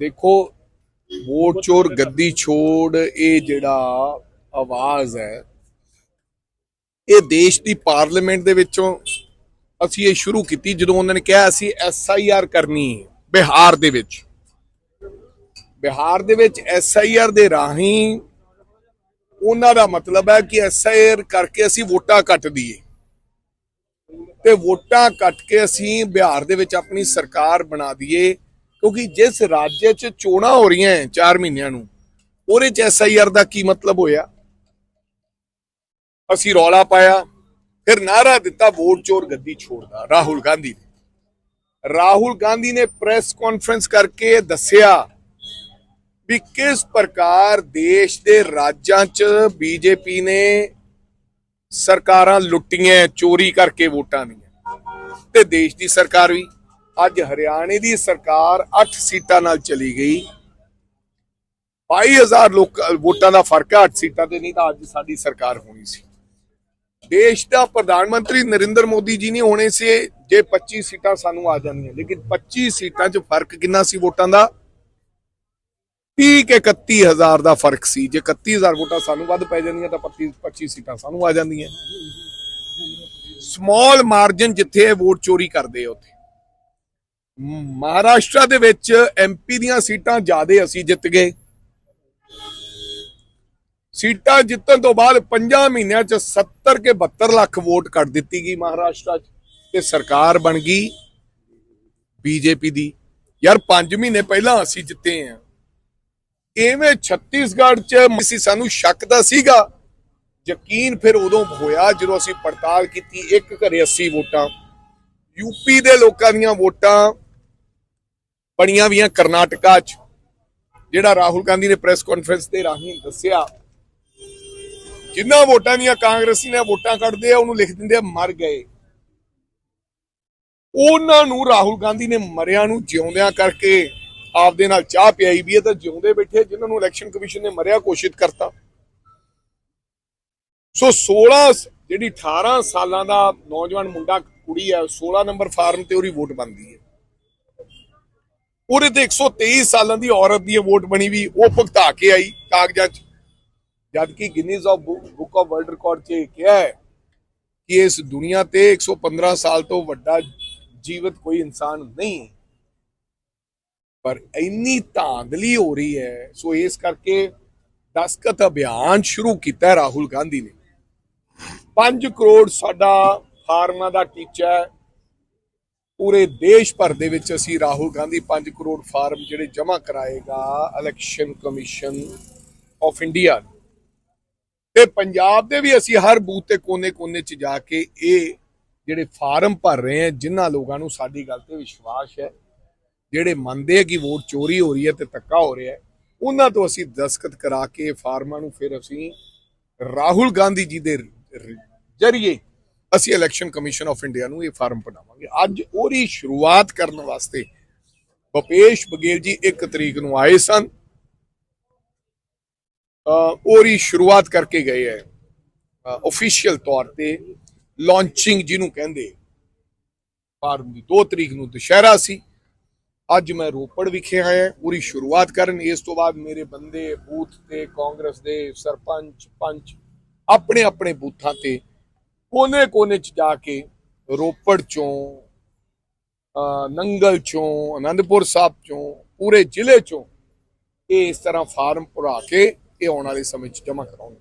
ਦੇਖੋ ਵੋਟ ਚੋਰ, ਗੱਦੀ ਛੋੜ, ਇਹ ਜਿਹੜਾ ਆਵਾਜ਼ ਹੈ, ਇਹ ਦੇਸ਼ ਦੀ ਪਾਰਲੀਮੈਂਟ ਦੇ ਵਿੱਚੋਂ ਅਸੀਂ ਇਹ ਸ਼ੁਰੂ ਕੀਤੀ ਜਦੋਂ ਉਹਨਾਂ ਨੇ ਕਿਹਾ ਅਸੀਂ ਐਸਆਈਆਰ ਕਰਨੀ ਬਿਹਾਰ ਦੇ ਵਿੱਚ। ਬਿਹਾਰ ਦੇ ਵਿੱਚ ਐਸਆਈਆਰ ਦੇ ਰਾਹੀਂ ਉਹਨਾਂ ਦਾ ਮਤਲਬ ਹੈ ਕਿ ਐਸਆਈਆਰ ਕਰਕੇ ਅਸੀਂ ਵੋਟਾਂ ਕੱਟ ਦਈਏ। ਤੇ ਵੋਟਾਂ ਕੱਟ ਕੇ ਅਸੀਂ ਬਿਹਾਰ ਦੇ ਵਿੱਚ ਆਪਣੀ ਸਰਕਾਰ ਬਣਾ ਦਈਏ। ਕਿਉਂਕਿ ਜਿਸ ਰਾਜ 'ਚ ਚੋਣਾਂ ਹੋ ਰਹੀਆਂ 4 ਮਹੀਨਿਆਂ ਨੂੰ, ਉਹਦੇ 'ਚ ਐਸਆਈਆਰ ਦਾ ਕੀ ਮਤਲਬ ਹੋਇਆ? ਅਸੀਂ ਰੌਲਾ ਪਾਇਆ, ਫਿਰ ਨਾਰਾ ਦਿੱਤਾ ਵੋਟ ਚੋਰ ਗੱਦੀ ਛੋੜਦਾ ਰਾਹੁਲ ਗਾਂਧੀ ਨੇ। ਰਾਹੁਲ ਗਾਂਧੀ ਨੇ ਪ੍ਰੈਸ ਕਾਨਫਰੰਸ ਕਰਕੇ ਦੱਸਿਆ ਵੀ ਕਿਸ ਪ੍ਰਕਾਰ ਦੇਸ਼ ਦੇ ਰਾਜਾਂ 'ਚ ਬੀਜੇਪੀ ਨੇ ਸਰਕਾਰਾਂ ਲੁੱਟੀਆਂ, ਚੋਰੀ ਕਰਕੇ ਵੋਟਾਂ ਦੀਆਂ ਤੇ ਦੇਸ਼ ਦੀ ਸਰਕਾਰ ਵੀ। ਅੱਜ ਹਰਿਆਣੇ ਦੀ ਸਰਕਾਰ 8 ਸੀਟਾਂ ਨਾਲ ਚਲੀ ਗਈ। 22000 ਲੋਕ ਵੋਟਾਂ ਦਾ ਫ਼ਰਕ ਹੈ 8 ਸੀਟਾਂ ਤੇ ਨਹੀਂ ਤਾਂ ਅੱਜ ਸਾਡੀ ਸਰਕਾਰ ਹੋਣੀ ਸੀ। ਦੇਸ਼ ਦਾ ਪ੍ਰਧਾਨ ਮੰਤਰੀ ਨਰਿੰਦਰ ਮੋਦੀ ਜੀ ਨਹੀਂ ਹੋਣੇ ਸੀ, ਜੇ 25 ਸੀਟਾਂ ਸਾਨੂੰ ਆ ਜਾਂਦੀਆਂ ਲੇਕਿਨ 25 ਸੀਟਾਂ 'ਚ ਫ਼ਰਕ ਕਿੰਨਾ ਸੀ ਵੋਟਾਂ ਦਾ? 30 ਕਿ 31000 ਦਾ ਫ਼ਰਕ ਸੀ। ਜੇ 31000 ਵੋਟਾਂ ਸਾਨੂੰ ਵੱਧ ਪੈ ਜਾਂਦੀਆਂ ਤਾਂ 25 25 ਸੀਟਾਂ ਸਾਨੂੰ ਆ ਜਾਂਦੀਆਂ। ਸਮਾਲ ਮਾਰਜਨ ਜਿੱਥੇ ਵੋਟ ਚੋਰੀ ਕਰਦੇ ਆ ਉੱਥੇ। ਮਹਾਰਾਸ਼ਟਰ ਦੇ ਵਿੱਚ ਐਮਪੀ ਦੀਆਂ ਸੀਟਾਂ ਜ਼ਿਆਦੇ ਅਸੀਂ ਜਿੱਤ ਗਏ। ਸੀਟਾਂ ਜਿੱਤਣ ਤੋਂ ਬਾਅਦ 5 ਮਹੀਨਿਆਂ ਚ 70 ਕੇ 72 ਲੱਖ ਵੋਟ ਕੱਟ ਦਿੱਤੀ ਗਈ ਮਹਾਰਾਸ਼ਟਰ ਚ ਤੇ ਸਰਕਾਰ ਬਣ ਗਈ ਬੀਜੇਪੀ ਦੀ। ਯਾਰ 5 ਮਹੀਨੇ ਪਹਿਲਾਂ ਅਸੀਂ ਜਿੱਤੇ ਆ। ਐਵੇਂ ਛੱਤੀਸਗੜ੍ਹ ਚ ਸੀ, ਸਾਨੂੰ ਸ਼ੱਕ ਦਾ ਸੀਗਾ। ਯਕੀਨ ਫਿਰ ਉਦੋਂ ਹੋਇਆ ਜਦੋਂ ਅਸੀਂ ਪੜਤਾਲ ਕੀਤੀ, ਇੱਕ ਘਰੇ 80 ਵੋਟਾਂ। ਯੂਪੀ ਦੇ ਲੋਕਾਂ ਦੀਆਂ ਵੋਟਾਂ ਬਣੀਆਂ ਵੀਆਂ ਕਰਨਾਟਕਾ ਚ, ਜਿਹੜਾ ਰਾਹੁਲ ਗਾਂਧੀ ਨੇ ਪ੍ਰੈਸ ਕਾਨਫਰੰਸ ਦੇ ਰਾਹੀਂ ਦੱਸਿਆ। ਜਿੰਨਾ ਵੋਟਾਂ ਦੀਆਂ ਕਾਂਗਰਸੀ ਨੇ ਵੋਟਾਂ ਕੱਢਦੇ ਆ, ਉਹਨੂੰ ਲਿਖ ਦਿੰਦੇ ਆ, ਮਰ ਗਏ। ਉਹਨਾਂ ਨੂੰ ਰਾਹੁਲ ਗਾਂਧੀ ਨੇ ਮਰਿਆਂ ਨੂੰ ਜਿਉਂਦਿਆਂ ਕਰਕੇ ਆਪਦੇ ਨਾਲ ਚਾਹ ਪਿਆਈ ਵੀ ਹੈ ਤਾਂ ਜਿਉਂਦੇ ਬੈਠੇ ਜਿਨ੍ਹਾਂ ਨੂੰ ਇਲੈਕਸ਼ਨ ਕਮਿਸ਼ਨ ਨੇ ਮਰਿਆ, ਘੋਸ਼ਿਤ ਕਰਤਾ। ਸੋ 16 ਜਿਹੜੀ 18 ਸਾਲਾਂ ਦਾ ਨੌਜਵਾਨ ਮੁੰਡਾ ਕੁੜੀ ਹੈ 16 ਨੰਬਰ ਫਾਰਮ ਤੇ ਉਹਦੀ ਵੋਟ ਬਣਦੀ ਹੈ। ਉਹਦੇ ਤੇ 123 ਸਾਲਾਂ ਦੀ ਔਰਤ ਦੀ ਇਹ ਵੋਟ ਬਣੀ ਵੀ ਉਹ ਭੁਗਤਾ ਕੇ ਆਈ ਕਾਗਜ਼ਾਂ 'ਚ। ਜਦ ਕਿ Guinness of book of world record 'ਚ ਕਿਹਾ ਹੈ ਕਿ ਇਸ ਦੁਨੀਆ ਤੇ 115 ਸਾਲ ਤੋਂ ਵੱਡਾ ਜੀਵਤ ਕੋਈ ਇਨਸਾਨ ਨਹੀਂ ਪਰ ਇੰਨੀ ਧਾਂਦਲੀ ਹੋ ਰਹੀ ਹੈ, ਸੋ ਇਸ ਕਰਕੇ ਦਸਕਤ ਅਭਿਆਨ ਸ਼ੁਰੂ ਕੀਤਾ ਰਾਹੁਲ ਗਾਂਧੀ ਨੇ। 5 ਕਰੋੜ ਸਾਡਾ ਫਾਰਮਾਂ ਦਾ ਟੀਚਾ ਹੈ। ਪੂਰੇ ਦੇਸ਼ ਭਰ ਦੇ ਵਿੱਚ ਅਸੀਂ ਰਾਹੁਲ ਗਾਂਧੀ 5 ਕਰੋੜ ਫਾਰਮ ਜਿਹੜੇ ਜਮ੍ਹਾਂ ਕਰਾਏਗਾ ਇਲੈਕਸ਼ਨ ਕਮਿਸ਼ਨ ਆਫ ਇੰਡੀਆ ਤੇ ਪੰਜਾਬ ਦੇ ਵੀ ਅਸੀਂ ਹਰ ਬੂਥ ਤੇ ਕੋਨੇ-ਕੋਨੇ 'ਚ ਜਾ ਕੇ ਇਹ ਜਿਹੜੇ ਫਾਰਮ ਭਰ ਰਹੇ ਆ ਜਿਨ੍ਹਾਂ ਲੋਕਾਂ ਨੂੰ ਸਾਡੀ ਗੱਲ ਤੇ ਵਿਸ਼ਵਾਸ ਹੈ, ਜਿਹੜੇ ਮੰਨਦੇ ਆ ਕਿ ਵੋਟ ਚੋਰੀ ਹੋ ਰਹੀ ਹੈ ਤੇ ਧੱਕਾ ਹੋ ਰਿਹਾ ਹੈ, ਉਹਨਾਂ ਤੋਂ ਅਸੀਂ ਦਸਖਤ ਕਰਾ ਕੇ ਫਾਰਮਾਂ ਨੂੰ ਫਿਰ ਅਸੀਂ ਰਾਹੁਲ ਗਾਂਧੀ ਜੀ ਦੇ ਜਰੀਏ ਅਸੀਂ ਇਲੈਕਸ਼ਨ ਕਮਿਸ਼ਨ ਆਫ ਇੰਡੀਆ ਨੂੰ ਇਹ ਫਾਰਮ ਪੜਾਵਾਂਗੇ ਅੱਜ ਉਹਦੀ ਸ਼ੁਰੂਆਤ ਕਰਨ ਵਾਸਤੇ ਭੁਪੇਸ਼ ਬਗੇਲ ਜੀ 1 ਤਰੀਕ ਨੂੰ ਆਏ ਸਨ। ਉਹਦੀ ਸ਼ੁਰੂਆਤ ਕਰਕੇ ਗਏ ਹੈ। ਅਫੀਸ਼ੀਅਲ ਤੌਰ ਤੇ ਲਾਂਚਿੰਗ ਜਿਹਨੂੰ ਕਹਿੰਦੇ, ਫਾਰਮ ਦੀ 2 ਤਰੀਕ ਨੂੰ ਦੁਸ਼ਹਿਰਾ ਸੀ। ਅੱਜ ਮੈਂ ਰੋਪੜ ਵਿਖੇ ਆਇਆ ਪੂਰੀ ਸ਼ੁਰੂਆਤ ਕਰਨ। ਇਸ ਤੋਂ ਬਾਅਦ ਮੇਰੇ ਬੰਦੇ, ਬੂਥ ਤੇ ਕਾਂਗਰਸ ਦੇ ਸਰਪੰਚ, ਪੰਚ ਆਪਣੇ ਆਪਣੇ ਬੂਥਾਂ ਤੇ ਕੋਨੇ ਕੋਨੇ ਚ ਜਾ ਕੇ ਰੋਪੜ ਚੋਂ ਨੰਗਲ ਚੋਂ ਆਨੰਦਪੁਰ ਸਾਹਿਬ ਚੋਂ, ਪੂਰੇ ਜ਼ਿਲ੍ਹੇ ਚੋਂ ਇਹ ਇਸ ਤਰ੍ਹਾਂ ਫਾਰਮ ਭਰਾ ਕੇ ਇਹ ਆਉਣ ਵਾਲੇ ਸਮੇਂ ਚ ਜਮ੍ਹਾਂ ਕਰਾਉਣਗੇ।